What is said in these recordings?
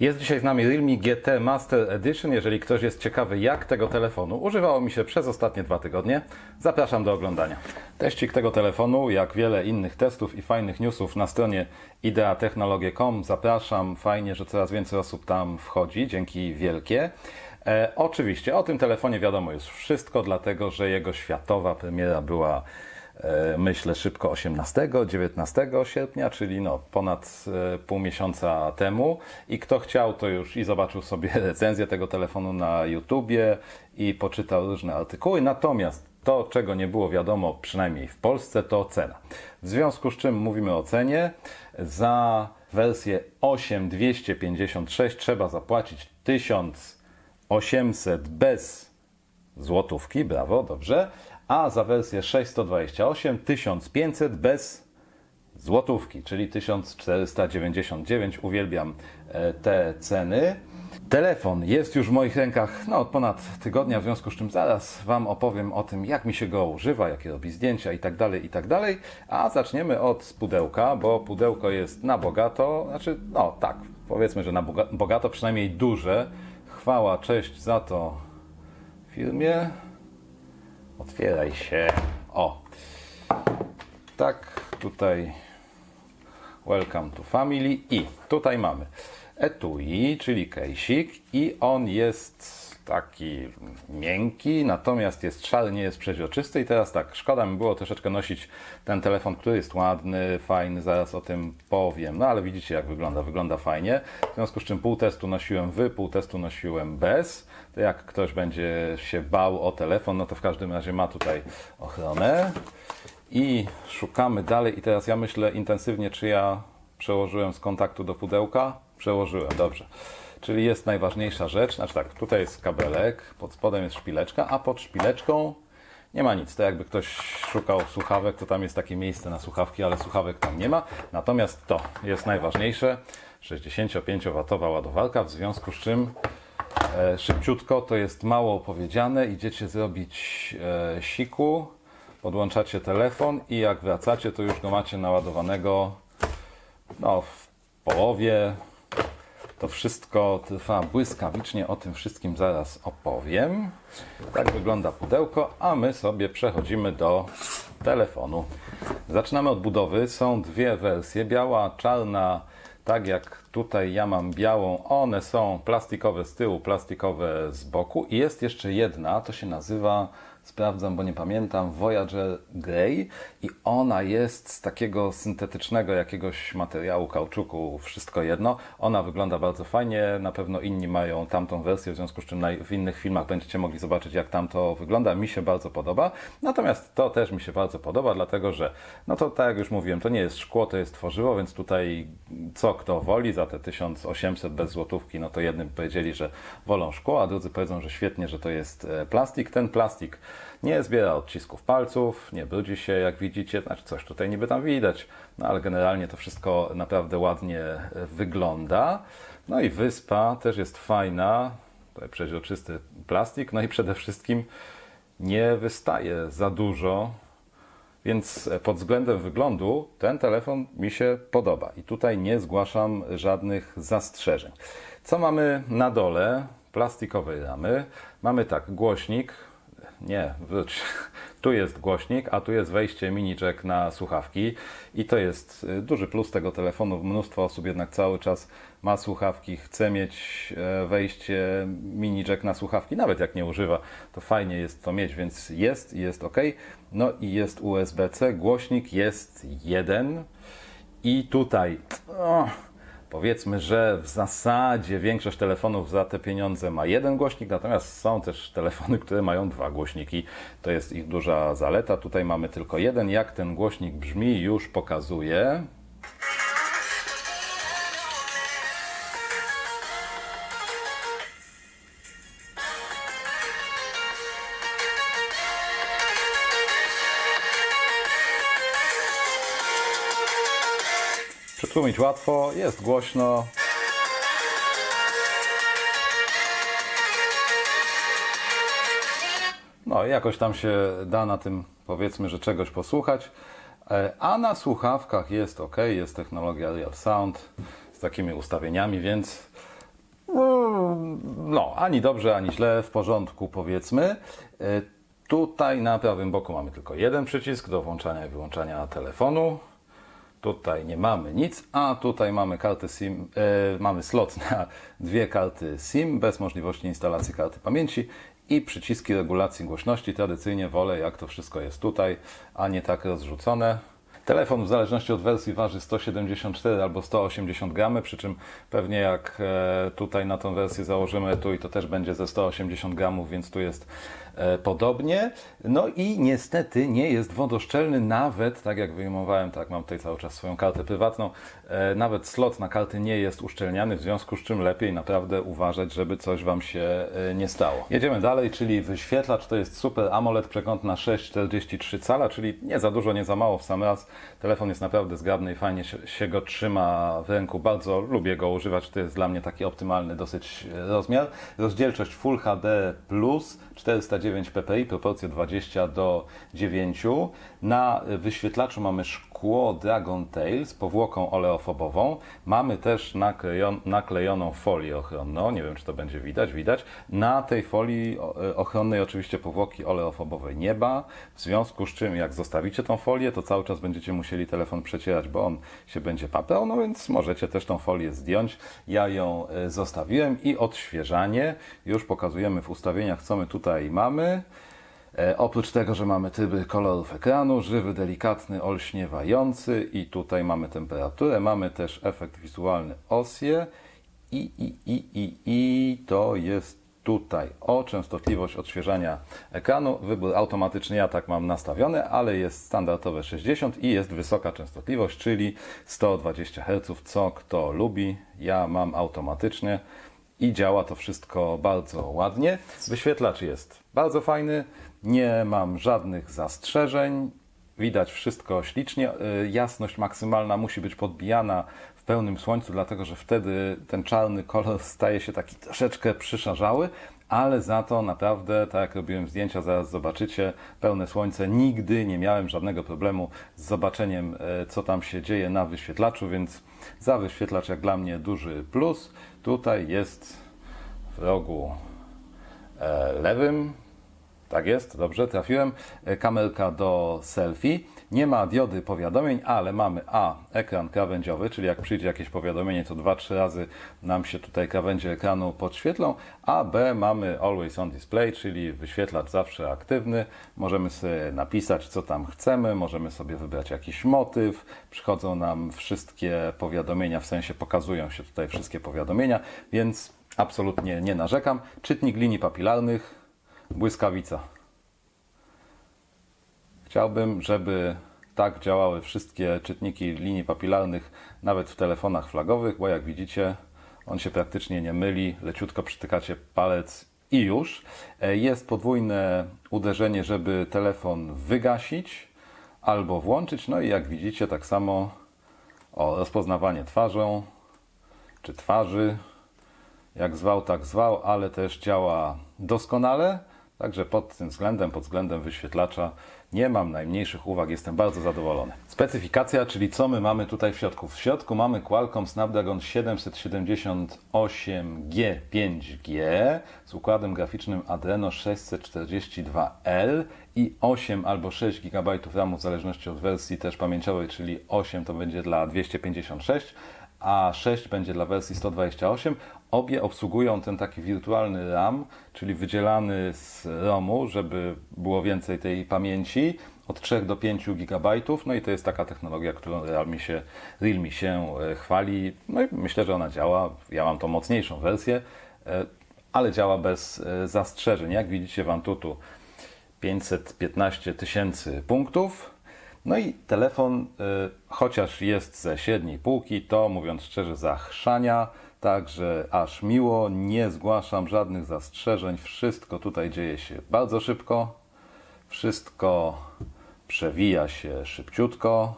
Jest dzisiaj z nami Realme GT Master Edition. Jeżeli ktoś jest ciekawy, jak tego telefonu używało mi się przez ostatnie dwa tygodnie, zapraszam do oglądania. Teścik tego telefonu, jak wiele innych testów i fajnych newsów na stronie ideatechnologie.com. Zapraszam, fajnie, że coraz więcej osób tam wchodzi, dzięki wielkie. E, oczywiście o tym telefonie wiadomo już wszystko, dlatego że jego światowa premiera była myślę szybko 18-19 sierpnia, czyli no ponad e, pół miesiąca temu i kto chciał to już i zobaczył sobie recenzję tego telefonu na YouTubie i poczytał różne artykuły, natomiast to, czego nie było wiadomo, przynajmniej w Polsce, to cena. W związku z czym mówimy o cenie. Za wersję 8256 trzeba zapłacić 1800 bez złotówki, brawo, dobrze. A za wersję 628 1500 bez złotówki, czyli 1499. Uwielbiam e, te ceny. Telefon jest już w moich rękach no, od ponad tygodnia, w związku z czym zaraz Wam opowiem o tym, jak mi się go używa, jakie robi zdjęcia i tak dalej, i tak. A zaczniemy od pudełka, bo pudełko jest na bogato, znaczy, no tak, powiedzmy, że na boga- bogato, przynajmniej duże. Chwała, cześć za to firmie. Otwieraj się. O. Tak, tutaj Welcome to Family i tutaj mamy etui, czyli kejsik i on jest taki miękki, natomiast jest szary, nie jest przeźroczysty i teraz tak, szkoda mi było troszeczkę nosić ten telefon, który jest ładny, fajny, zaraz o tym powiem, no ale widzicie jak wygląda, wygląda fajnie, w związku z czym pół testu nosiłem w, pół testu nosiłem bez, to jak ktoś będzie się bał o telefon, no to w każdym razie ma tutaj ochronę. I szukamy dalej. I teraz ja myślę intensywnie, czy ja przełożyłem z kontaktu do pudełka? Przełożyłem, dobrze. Czyli jest najważniejsza rzecz, znaczy tak, tutaj jest kabelek, pod spodem jest szpileczka, a pod szpileczką nie ma nic. To jakby ktoś szukał słuchawek, to tam jest takie miejsce na słuchawki, ale słuchawek tam nie ma. Natomiast to jest najważniejsze, 65W ładowarka, w związku z czym e, szybciutko, to jest mało powiedziane, idziecie zrobić e, siku, podłączacie telefon i jak wracacie, to już go macie naładowanego no, w połowie. To wszystko trwa błyskawicznie, o tym wszystkim zaraz opowiem. Tak wygląda pudełko, a my sobie przechodzimy do telefonu. Zaczynamy od budowy. Są dwie wersje, biała, czarna, tak jak tutaj ja mam białą. One są plastikowe z tyłu, plastikowe z boku i jest jeszcze jedna, to się nazywa sprawdzam, bo nie pamiętam, Voyager Grey i ona jest z takiego syntetycznego jakiegoś materiału, kauczuku, wszystko jedno. Ona wygląda bardzo fajnie, na pewno inni mają tamtą wersję, w związku z czym w innych filmach będziecie mogli zobaczyć, jak tam to wygląda. Mi się bardzo podoba, natomiast to też mi się bardzo podoba, dlatego że, no to tak jak już mówiłem, to nie jest szkło, to jest tworzywo, więc tutaj co kto woli za te 1800 bez złotówki, no to jednym powiedzieli, że wolą szkło, a drudzy powiedzą, że świetnie, że to jest e, plastik. Ten plastik nie zbiera odcisków palców, nie brudzi się, jak widzicie, znaczy coś tutaj niby tam widać, no ale generalnie to wszystko naprawdę ładnie e, wygląda. No i wyspa też jest fajna, tutaj przeźroczysty plastik, no i przede wszystkim nie wystaje za dużo, więc e, pod względem wyglądu ten telefon mi się podoba i tutaj nie zgłaszam żadnych zastrzeżeń. Co mamy na dole? Plastikowej ramy. Mamy tak, głośnik. Nie. Tu jest głośnik, a tu jest wejście mini jack na słuchawki i to jest y, duży plus tego telefonu. Mnóstwo osób jednak cały czas ma słuchawki, chce mieć e, wejście mini jack na słuchawki, nawet jak nie używa, to fajnie jest to mieć, więc jest i jest ok. No i jest USB-C, głośnik jest jeden i tutaj o, powiedzmy, że w zasadzie większość telefonów za te pieniądze ma jeden głośnik, natomiast są też telefony, które mają dwa głośniki. To jest ich duża zaleta. Tutaj mamy tylko jeden. Jak ten głośnik brzmi, już pokazuję. Przytłumić łatwo, jest głośno. No, jakoś tam się da na tym, powiedzmy, że czegoś posłuchać. E, A na słuchawkach jest ok, jest technologia Real Sound z takimi ustawieniami, więc no, ani dobrze, ani źle, w porządku powiedzmy. E, Tutaj na prawym boku mamy tylko jeden przycisk do włączania i wyłączania telefonu. Tutaj nie mamy nic, a tutaj mamy kartę SIM, e, mamy slot na dwie karty SIM bez możliwości instalacji karty pamięci i przyciski regulacji głośności. Tradycyjnie wolę, jak to wszystko jest tutaj, a nie tak rozrzucone. Telefon w zależności od wersji waży 174 albo 180 gramy, przy czym pewnie jak e, tutaj na tą wersję założymy tu i to też będzie ze 180 gramów, więc tu jest podobnie. No i niestety nie jest wodoszczelny nawet, tak jak wyjmowałem, tak mam tutaj cały czas swoją kartę prywatną, e, nawet slot na karty nie jest uszczelniany, w związku z czym lepiej naprawdę uważać, żeby coś Wam się e, nie stało. Jedziemy dalej, czyli wyświetlacz to jest super AMOLED przekątna 6,43 cala, czyli nie za dużo, nie za mało w sam raz. Telefon jest naprawdę zgrabny i fajnie się, go trzyma w ręku. Bardzo lubię go używać, to jest dla mnie taki optymalny dosyć e, rozmiar. Rozdzielczość Full HD+, 409 ppi, proporcje 20 do 9. Na wyświetlaczu mamy szkło Dragon Tail z powłoką oleofobową. Mamy też naklejon, naklejoną folię ochronną, nie wiem czy to będzie widać, widać. Na tej folii e, ochronnej oczywiście powłoki oleofobowej nie ma, w związku z czym jak zostawicie tą folię, to cały czas będziecie musieli telefon przecierać, bo on się będzie paprał, no więc możecie też tą folię zdjąć. Ja ją e, zostawiłem i odświeżanie. Już pokazujemy w ustawieniach, co my tutaj mamy. E, oprócz tego, że mamy tryby kolorów ekranu, żywy, delikatny, olśniewający i tutaj mamy temperaturę, mamy też efekt wizualny OSIE i, i, i, i, i to jest tutaj o częstotliwość odświeżania ekranu. Wybór automatyczny, ja tak mam nastawiony, ale jest standardowe 60 i jest wysoka częstotliwość, czyli 120 Hz, co kto lubi. Ja mam automatycznie i działa to wszystko bardzo ładnie. Wyświetlacz jest bardzo fajny, nie mam żadnych zastrzeżeń. Widać wszystko ślicznie. Y, Jasność maksymalna musi być podbijana w pełnym słońcu, dlatego że wtedy ten czarny kolor staje się taki troszeczkę przyszarzały, ale za to naprawdę, tak jak robiłem zdjęcia, zaraz zobaczycie, pełne słońce, nigdy nie miałem żadnego problemu z zobaczeniem, e, co tam się dzieje na wyświetlaczu, więc za wyświetlacz jak dla mnie duży plus. Tutaj jest w rogu e, lewym tak jest, dobrze, trafiłem. E, Kamerka do selfie. Nie ma diody powiadomień, ale mamy A, ekran krawędziowy, czyli jak przyjdzie jakieś powiadomienie, to 2-3 razy nam się tutaj krawędzie ekranu podświetlą, a B mamy Always on Display, czyli wyświetlacz zawsze aktywny. Możemy sobie napisać, co tam chcemy, możemy sobie wybrać jakiś motyw. Przychodzą nam wszystkie powiadomienia, w sensie pokazują się tutaj wszystkie powiadomienia, więc absolutnie nie narzekam. Czytnik linii papilarnych, błyskawica. Chciałbym, żeby tak działały wszystkie czytniki linii papilarnych, nawet w telefonach flagowych, bo jak widzicie, on się praktycznie nie myli, leciutko przytykacie palec i już. E, Jest podwójne uderzenie, żeby telefon wygasić albo włączyć. No i jak widzicie, tak samo o, rozpoznawanie twarzą czy twarzy jak zwał, tak zwał, ale też działa doskonale. Także pod tym względem, pod względem wyświetlacza nie mam najmniejszych uwag, jestem bardzo zadowolony. Specyfikacja, czyli co my mamy tutaj w środku? W środku mamy Qualcomm Snapdragon 778G 5G z układem graficznym Adreno 642L i 8 albo 6 GB RAMu w zależności od wersji też pamięciowej, czyli 8 to będzie dla 256 a 6 będzie dla wersji 128. Obie obsługują ten taki wirtualny RAM, czyli wydzielany z ROMu, żeby było więcej tej pamięci, od 3 do 5 GB. No i to jest taka technologia, którą Realme się, Realme się e, chwali. No i myślę, że ona działa. Ja mam tą mocniejszą wersję, e, ale działa bez e, zastrzeżeń. Jak widzicie w Antutu 515 tysięcy punktów. No i telefon, chociaż jest ze średniej półki, to mówiąc szczerze zachrzania, także aż miło, nie zgłaszam żadnych zastrzeżeń, wszystko tutaj dzieje się bardzo szybko, wszystko przewija się szybciutko,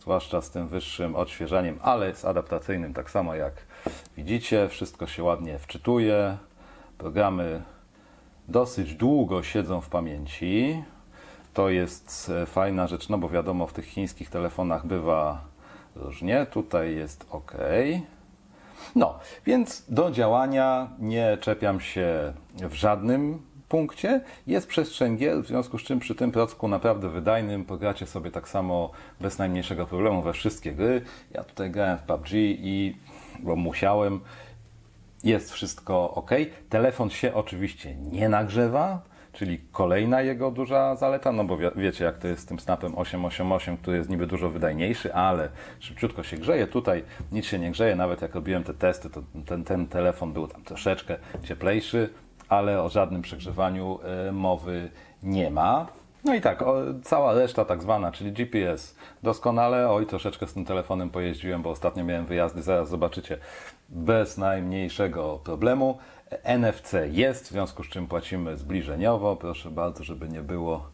zwłaszcza z tym wyższym odświeżaniem, ale z adaptacyjnym tak samo jak widzicie, wszystko się ładnie wczytuje, programy dosyć długo siedzą w pamięci. To jest e, fajna rzecz, no bo wiadomo, w tych chińskich telefonach bywa różnie. Tutaj jest OK. No, więc do działania nie czepiam się w żadnym punkcie. Jest przestrzeń gier, w związku z czym przy tym procku naprawdę wydajnym pogracie sobie tak samo bez najmniejszego problemu we wszystkie gry. Ja tutaj grałem w PUBG i bo musiałem. Jest wszystko ok. Telefon się oczywiście nie nagrzewa, czyli kolejna jego duża zaleta, no bo wie, wiecie jak to jest z tym Snapem 888, który jest niby dużo wydajniejszy, ale szybciutko się grzeje. Tutaj nic się nie grzeje, nawet jak robiłem te testy, to ten, ten telefon był tam troszeczkę cieplejszy, ale o żadnym przegrzewaniu y, mowy nie ma. No i tak, o, cała reszta tak zwana, czyli GPS doskonale. Oj, troszeczkę z tym telefonem pojeździłem, bo ostatnio miałem wyjazdy, zaraz zobaczycie, bez najmniejszego problemu. NFC jest, w związku z czym płacimy zbliżeniowo. Proszę bardzo, żeby nie było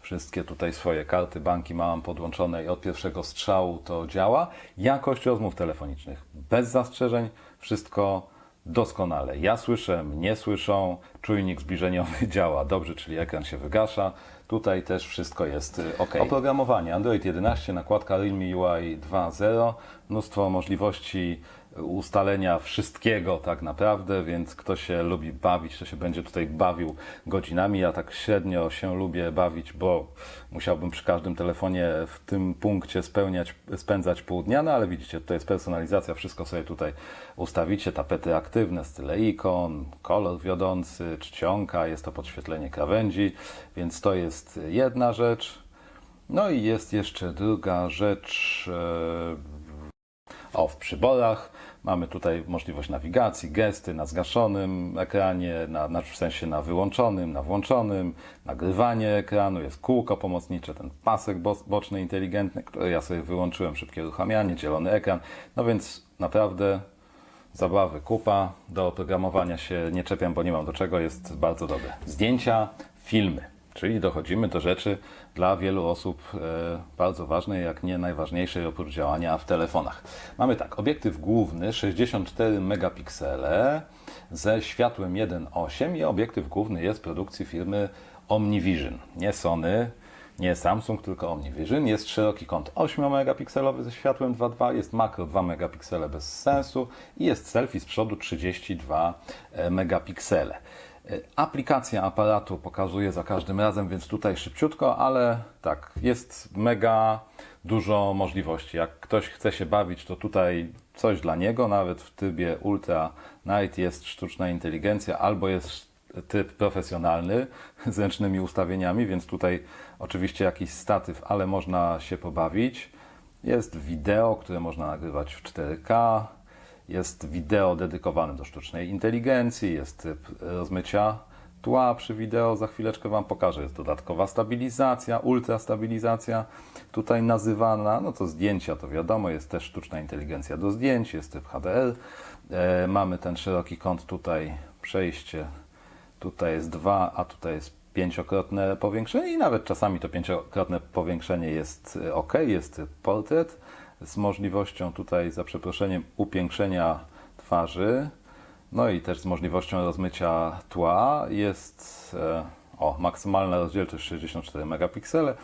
wszystkie tutaj swoje karty banki mam podłączone i od pierwszego strzału to działa. Jakość rozmów telefonicznych bez zastrzeżeń, wszystko doskonale. Ja słyszę, nie słyszą, czujnik zbliżeniowy działa dobrze, czyli ekran się wygasza. Tutaj też wszystko jest y, ok. Oprogramowanie Android 11, nakładka Realme UI 2.0, mnóstwo możliwości ustalenia wszystkiego tak naprawdę, więc kto się lubi bawić, to się będzie tutaj bawił godzinami. Ja tak średnio się lubię bawić, bo musiałbym przy każdym telefonie w tym punkcie spełniać, spędzać pół dnia, no ale widzicie, tutaj jest personalizacja, wszystko sobie tutaj ustawicie, tapety aktywne, style ikon, kolor wiodący, czcionka, jest to podświetlenie krawędzi, więc to jest jedna rzecz. No i jest jeszcze druga rzecz, e, o, w przyborach mamy tutaj możliwość nawigacji, gesty na zgaszonym ekranie, na, na, w sensie na wyłączonym, na włączonym, nagrywanie ekranu, jest kółko pomocnicze, ten pasek bo, boczny inteligentny, który ja sobie wyłączyłem, szybkie uruchamianie, zielony ekran, no więc naprawdę zabawy kupa, do oprogramowania się nie czepiam, bo nie mam do czego, jest bardzo dobre. Zdjęcia, filmy. Czyli dochodzimy do rzeczy dla wielu osób e, bardzo ważnej, jak nie najważniejszej oprócz działania w telefonach. Mamy tak, obiektyw główny 64 megapiksele ze światłem 1.8 i obiektyw główny jest produkcji firmy Omnivision. Nie Sony, nie Samsung, tylko Omnivision. Jest szeroki kąt 8 megapikselowy ze światłem 2.2, jest makro 2 megapiksele bez sensu i jest selfie z przodu 32 megapiksele. Aplikacja aparatu pokazuje za każdym razem, więc tutaj szybciutko, ale tak, jest mega dużo możliwości. Jak ktoś chce się bawić, to tutaj coś dla niego, nawet w trybie Ultra Night jest sztuczna inteligencja albo jest tryb profesjonalny z ręcznymi ustawieniami, więc tutaj oczywiście jakiś statyw, ale można się pobawić. Jest wideo, które można nagrywać w 4K, jest wideo dedykowane do sztucznej inteligencji, jest typ rozmycia tła przy wideo, za chwileczkę Wam pokażę. Jest dodatkowa stabilizacja, ultrastabilizacja, tutaj nazywana, no to zdjęcia, to wiadomo, jest też sztuczna inteligencja do zdjęć, jest typ HDR. E, mamy ten szeroki kąt tutaj, przejście, tutaj jest dwa, a tutaj jest pięciokrotne powiększenie i nawet czasami to pięciokrotne powiększenie jest e, ok, jest portret z możliwością tutaj, za przeproszeniem, upiększenia twarzy, no i też z możliwością rozmycia tła. Jest e, o, maksymalna rozdzielczość 64 megapiksele.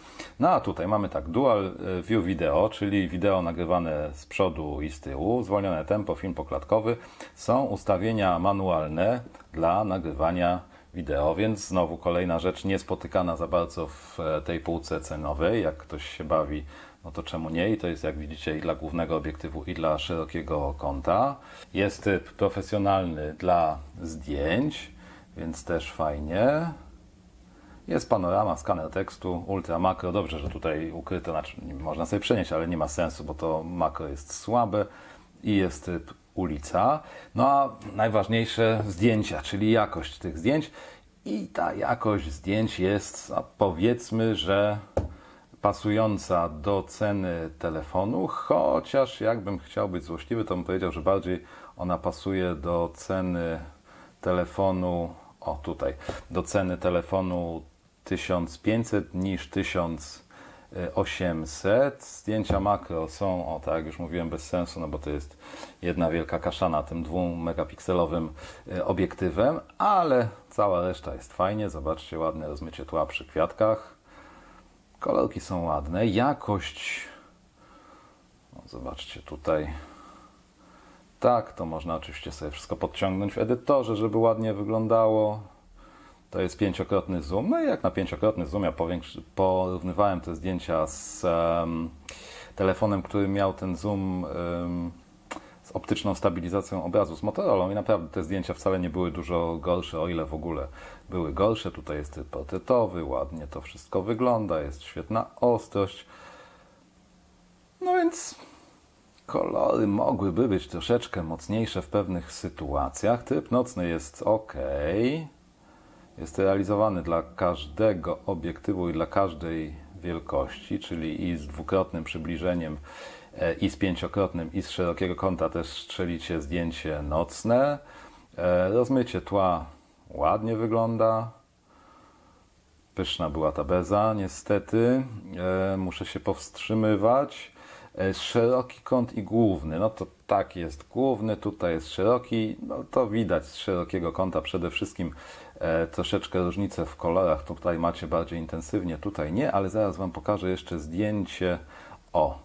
No a tutaj mamy tak Dual e, View Video, czyli wideo nagrywane z przodu i z tyłu, zwolnione tempo, film poklatkowy. Są ustawienia manualne dla nagrywania wideo, więc znowu kolejna rzecz niespotykana za bardzo w e, tej półce cenowej. Jak ktoś się bawi no to czemu nie? I to jest jak widzicie i dla głównego obiektywu i dla szerokiego kąta. Jest typ profesjonalny dla zdjęć, więc też fajnie. Jest panorama, skaner tekstu, ultra makro. Dobrze, że tutaj ukryte, znaczy można sobie przenieść, ale nie ma sensu, bo to makro jest słabe. I jest typ ulica. No a najważniejsze zdjęcia, czyli jakość tych zdjęć. I ta jakość zdjęć jest, powiedzmy, że pasująca do ceny telefonu, chociaż jakbym chciał być złośliwy, to bym powiedział, że bardziej ona pasuje do ceny telefonu, o tutaj, do ceny telefonu 1500 niż 1800. Zdjęcia makro są, o tak jak już mówiłem, bez sensu, no bo to jest jedna wielka kaszana tym dwóm megapikselowym e, obiektywem, ale cała reszta jest fajnie. Zobaczcie, ładne rozmycie tła przy kwiatkach. Kolorki są ładne. Jakość. No zobaczcie tutaj. tak, to można oczywiście sobie wszystko podciągnąć w edytorze, żeby ładnie wyglądało. To jest pięciokrotny zoom. No i jak na pięciokrotny zoom, ja porównywałem te zdjęcia z em, telefonem, który miał ten zoom em, z optyczną stabilizacją obrazu z Motorola i naprawdę te zdjęcia wcale nie były dużo gorsze, o ile w ogóle były gorsze. Tutaj jest tryb portretowy, ładnie to wszystko wygląda, jest świetna ostrość. No więc kolory mogłyby być troszeczkę mocniejsze w pewnych sytuacjach. Tryb nocny jest ok. Jest realizowany dla każdego obiektywu i dla każdej wielkości, czyli i z dwukrotnym przybliżeniem, e, i z pięciokrotnym, i z szerokiego kąta też strzelicie zdjęcie nocne. E, Rozmycie tła ładnie wygląda. Pyszna była ta beza, niestety. E, muszę się powstrzymywać. Szeroki kąt i główny. No to tak jest główny, tutaj jest szeroki. No to widać z szerokiego kąta przede wszystkim troszeczkę różnicę w kolorach. Tutaj macie bardziej intensywnie, tutaj nie, ale zaraz Wam pokażę jeszcze zdjęcie. O,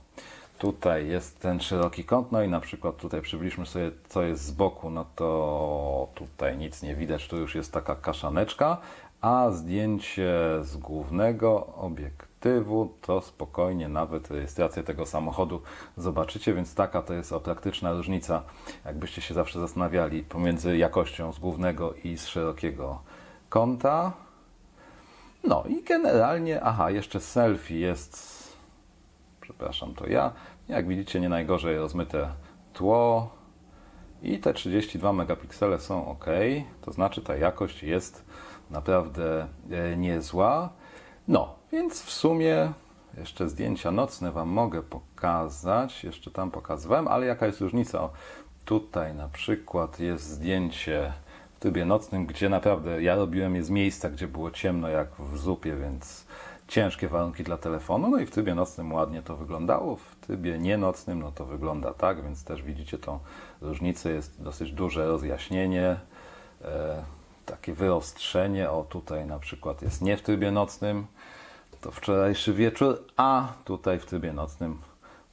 tutaj jest ten szeroki kąt, no i na przykład tutaj przybliżmy sobie, co jest z boku, no to tutaj nic nie widać, tu już jest taka kaszaneczka, a zdjęcie z głównego obiektywu to spokojnie nawet rejestrację tego samochodu zobaczycie, więc taka to jest praktyczna różnica, jakbyście się zawsze zastanawiali pomiędzy jakością z głównego i z szerokiego kąta. No i generalnie, aha, jeszcze selfie jest przepraszam, to ja. Jak widzicie, nie najgorzej rozmyte tło i te 32 megapiksele są ok, to znaczy ta jakość jest naprawdę e, niezła. No, więc w sumie jeszcze zdjęcia nocne Wam mogę pokazać, jeszcze tam pokazywałem, ale jaka jest różnica? O, tutaj na przykład jest zdjęcie w trybie nocnym, gdzie naprawdę ja robiłem je z miejsca, gdzie było ciemno jak w zupie, więc ciężkie warunki dla telefonu. No i w trybie nocnym ładnie to wyglądało, w trybie nienocnym no to wygląda tak, więc też widzicie tą różnicę, jest dosyć duże rozjaśnienie, e, takie wyostrzenie. O tutaj na przykład jest nie w trybie nocnym, to wczorajszy wieczór, a tutaj w trybie nocnym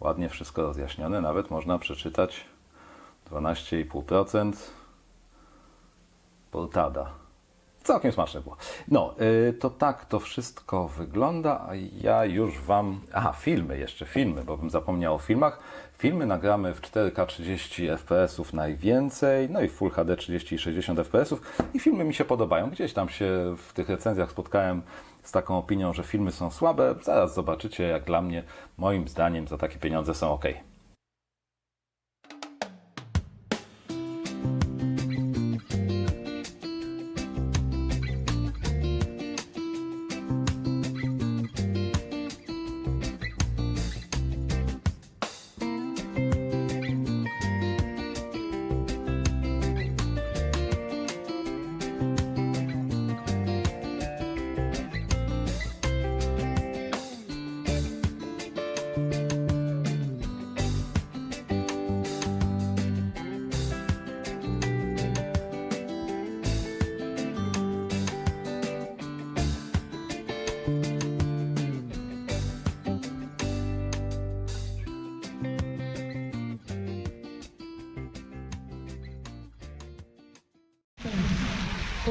ładnie wszystko rozjaśnione, nawet można przeczytać 12,5% portada. Całkiem smaczne było. No, y, to tak to wszystko wygląda, a ja już Wam... Aha, filmy jeszcze, filmy, bo bym zapomniał o filmach. Filmy nagramy w 4K 30 fps najwięcej, no i w Full HD 30 i 60 fps i filmy mi się podobają. Gdzieś tam się w tych recenzjach spotkałem z taką opinią, że filmy są słabe. Zaraz zobaczycie, jak dla mnie, moim zdaniem, za takie pieniądze są ok.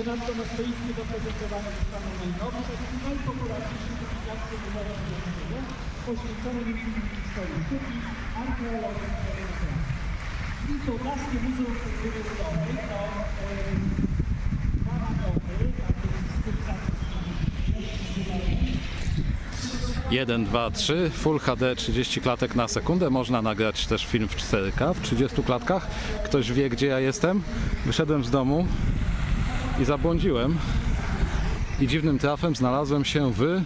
Ponadto na stoisku zaprezentowane zostaną najnowsze i najpopularniejsze publikacje numeru 20 poświęcone historii sztuki, archeologii i etnografii. I Podlaskie Muzeum Kultury Ludowej to dwa stylizacji 1, 2, 3, Full HD 30 klatek na sekundę. Można nagrać też film w 4K w 30 klatkach. Ktoś wie, gdzie ja jestem? Wyszedłem z domu i zabłądziłem. I dziwnym trafem znalazłem się w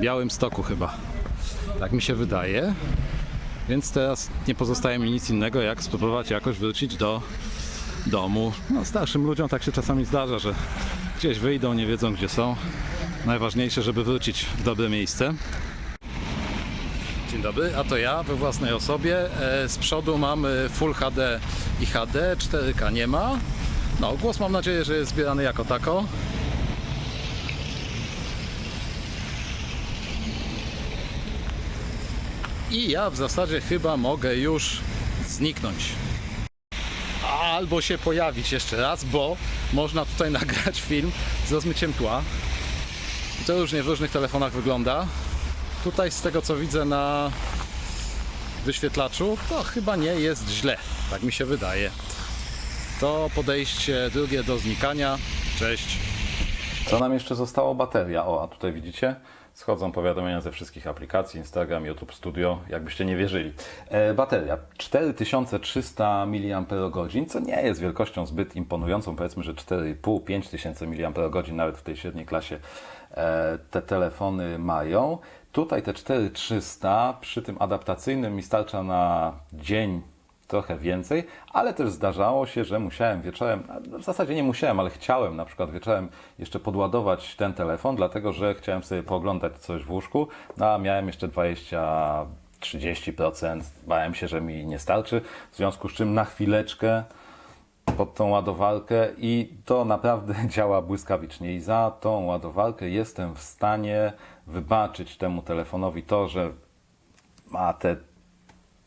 Białym Stoku chyba. Tak mi się wydaje. Więc teraz nie pozostaje mi nic innego, jak spróbować jakoś wrócić do domu. No, starszym ludziom tak się czasami zdarza, że gdzieś wyjdą, nie wiedzą gdzie są. Najważniejsze, żeby wrócić w dobre miejsce. Dzień dobry, a to ja we własnej osobie. E, Z przodu mamy Full HD i HD, 4K nie ma. No, głos mam nadzieję, że jest zbierany jako tako. I ja w zasadzie chyba mogę już zniknąć. Albo się pojawić jeszcze raz, bo można tutaj nagrać film z rozmyciem tła. I to różnie w różnych telefonach wygląda. Tutaj z tego co widzę na wyświetlaczu, to chyba nie jest źle, tak mi się wydaje. To podejście drugie do znikania. Cześć. Co nam jeszcze zostało? Bateria. O, a tutaj widzicie? Schodzą powiadomienia ze wszystkich aplikacji, Instagram, YouTube Studio, jakbyście nie wierzyli. E, bateria 4300 mAh, co nie jest wielkością zbyt imponującą, powiedzmy, że 4,5-5 tysięcy mAh nawet w tej średniej klasie e, te telefony mają. Tutaj te 4300 przy tym adaptacyjnym mi starcza na dzień trochę więcej, ale też zdarzało się, że musiałem wieczorem, w zasadzie nie musiałem, ale chciałem na przykład wieczorem jeszcze podładować ten telefon, dlatego że chciałem sobie pooglądać coś w łóżku, no, a miałem jeszcze 20 30%, bałem się, że mi nie starczy, w związku z czym na chwileczkę pod tą ładowarkę i to naprawdę działa błyskawicznie. I za tą ładowarkę jestem w stanie wybaczyć temu telefonowi to, że ma te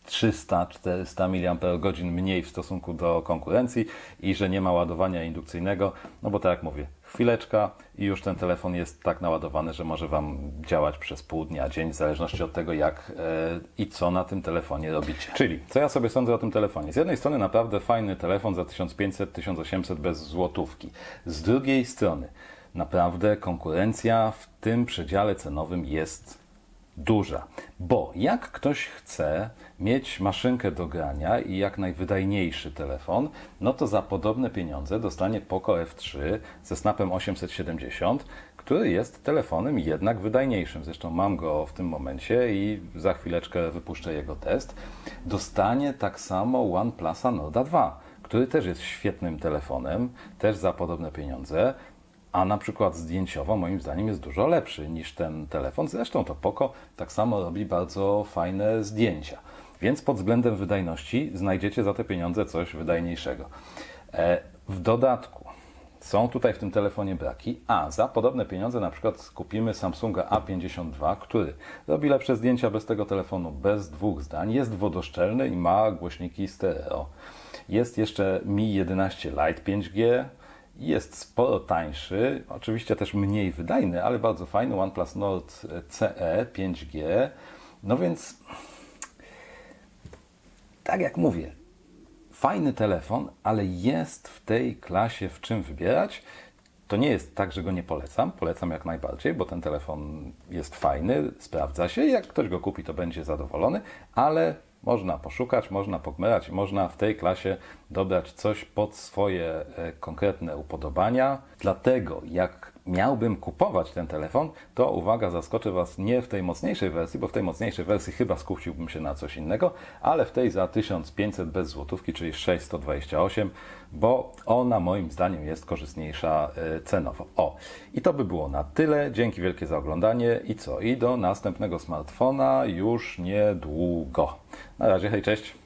300-400 mAh mniej w stosunku do konkurencji i że nie ma ładowania indukcyjnego, no bo tak jak mówię, chwileczka i już ten telefon jest tak naładowany, że może Wam działać przez pół dnia, dzień, w zależności od tego jak e, i co na tym telefonie robicie. Czyli, co ja sobie sądzę o tym telefonie? Z jednej strony naprawdę fajny telefon za 1500-1800 bez złotówki. Z drugiej strony naprawdę konkurencja w tym przedziale cenowym jest duża. Bo jak ktoś chce mieć maszynkę do grania i jak najwydajniejszy telefon, no to za podobne pieniądze dostanie Poco F3 ze snapem 870, który jest telefonem jednak wydajniejszym. Zresztą mam go w tym momencie i za chwileczkę wypuszczę jego test. Dostanie tak samo OnePlusa Norda 2, który też jest świetnym telefonem, też za podobne pieniądze a na przykład zdjęciowo moim zdaniem jest dużo lepszy niż ten telefon. Zresztą to Poco tak samo robi bardzo fajne zdjęcia. Więc pod względem wydajności znajdziecie za te pieniądze coś wydajniejszego. E, w dodatku są tutaj w tym telefonie braki, a za podobne pieniądze na przykład kupimy Samsunga A52, który robi lepsze zdjęcia bez tego telefonu, bez dwóch zdań, jest wodoszczelny i ma głośniki stereo. Jest jeszcze Mi 11 Lite 5G, jest sporo tańszy, oczywiście też mniej wydajny, ale bardzo fajny OnePlus Nord CE 5G. No więc, tak jak mówię, fajny telefon, ale jest w tej klasie w czym wybierać. To nie jest tak, że go nie polecam. Polecam jak najbardziej, bo ten telefon jest fajny, sprawdza się. Jak ktoś go kupi, to będzie zadowolony, ale można poszukać, można pogmerać można w tej klasie dobrać coś pod swoje e, konkretne upodobania. Dlatego, jak miałbym kupować ten telefon, to uwaga, zaskoczę Was nie w tej mocniejszej wersji, bo w tej mocniejszej wersji chyba skusiłbym się na coś innego, ale w tej za 1500 bez złotówki, czyli 628, bo ona moim zdaniem jest korzystniejsza e, cenowo. O, i to by było na tyle. Dzięki wielkie za oglądanie i co? I do następnego smartfona już niedługo. Na razie, hej, cześć.